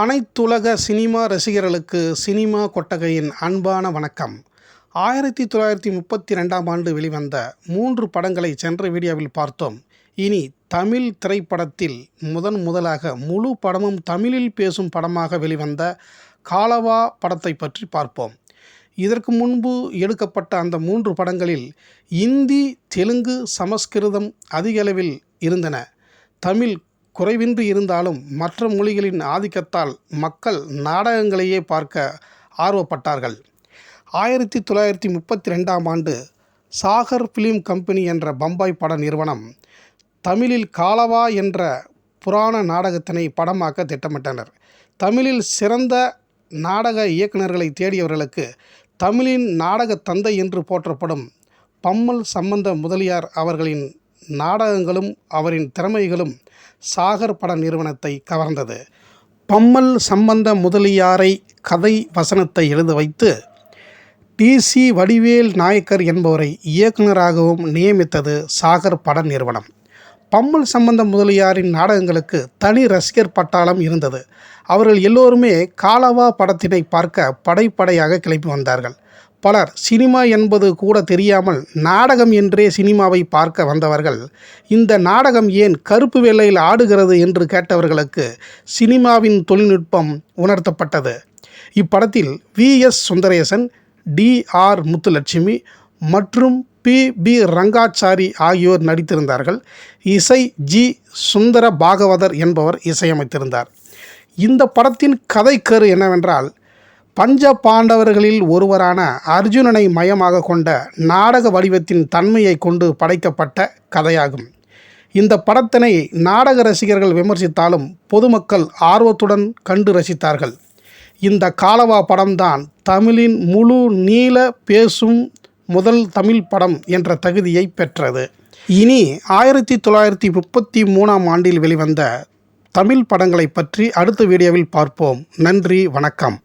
அனைத்துலக சினிமா ரசிகர்களுக்கு சினிமா கொட்டகையின் அன்பான வணக்கம். ஆயிரத்தி தொள்ளாயிரத்தி முப்பத்தி ரெண்டாம் ஆண்டு வெளிவந்த மூன்று படங்களை சென்ற வீடியோவில் பார்த்தோம். இனி தமிழ் திரைப்படத்தில் முதன் முதலாக முழு படமும் தமிழில் பேசும் படமாக வெளிவந்த காலவா படத்தை பற்றி பார்ப்போம். இதற்கு முன்பு எடுக்கப்பட்ட அந்த மூன்று படங்களில் இந்தி தெலுங்கு சமஸ்கிருதம் அதிகளவில் இருந்தன. தமிழ் குறைவின்றி இருந்தாலும் மற்ற மொழிகளின் ஆதிக்கத்தால் மக்கள் நாடகங்களையே பார்க்க ஆர்வப்பட்டார்கள். ஆயிரத்தி தொள்ளாயிரத்தி முப்பத்தி ரெண்டாம் ஆண்டு சாகர் ஃபிலிம் கம்பெனி என்ற பம்பாய் பட நிறுவனம் தமிழில் காலவா என்ற புராண நாடகத்தினை படமாக்க திட்டமிட்டனர். தமிழில் சிறந்த நாடக இயக்குநர்களை தேடியவர்களுக்கு தமிழின் நாடக தந்தை என்று போற்றப்படும் பம்மல் சம்பந்த முதலியார் அவர்களின் நாடகங்களும் அவரின் திறமைகளும் சாகர் பட நிறுவனத்தை கவர்ந்தது. பம்மல் சம்பந்த முதலியாரை கதை வசனத்தை எழுத வைத்து டிசி வடிவேல் நாயக்கர் என்பவரை இயக்குனராகவும் நியமித்தது சாகர் பட நிறுவனம். பம்மல் சம்பந்த முதலியாரின் நாடகங்களுக்கு தனி ரசிகர் பட்டாளம் இருந்தது. அவர்கள் எல்லோருமே காலவா படத்தினை பார்க்க படைப்படையாக கிளப்பி வந்தார்கள். பலர் சினிமா என்பது கூட தெரியாமல் நாடகம் என்றே சினிமாவை பார்க்க வந்தவர்கள். இந்த நாடகம் ஏன் கருப்பு வெள்ளையில் ஆடுகிறது என்று கேட்டவர்களுக்கு சினிமாவின் தொழில்நுட்பம் உணர்த்தப்பட்டது. இப்படத்தில் V. S. Sundaresan T. R. Muthulakshmi மற்றும் பி. பி. ரங்காச்சாரி ஆகியோர் நடித்திருந்தார்கள். இசை ஜி. சுந்தர பாகவதர் என்பவர் இசையமைத்திருந்தார். இந்த படத்தின் கதைக்கரு என்னவென்றால் பஞ்ச பாண்டவர்களில் ஒருவரான அர்ஜுனனை மையமாக கொண்ட நாடக வடிவத்தின் தன்மையை கொண்டு படைக்கப்பட்ட கதையாகும். இந்த படத்தினை நாடக ரசிகர்கள் விமர்சித்தாலும் பொதுமக்கள் ஆர்வத்துடன் கண்டு ரசித்தார்கள். இந்த காலவா படம்தான் தமிழின் முழு நீள பேசும் முதல் தமிழ் படம் என்ற தகுதியை பெற்றது. இனி ஆயிரத்தி தொள்ளாயிரத்தி முப்பத்தி மூணாம் ஆண்டில் வெளிவந்த தமிழ் படங்களை பற்றி அடுத்த வீடியோவில் பார்ப்போம். நன்றி வணக்கம்.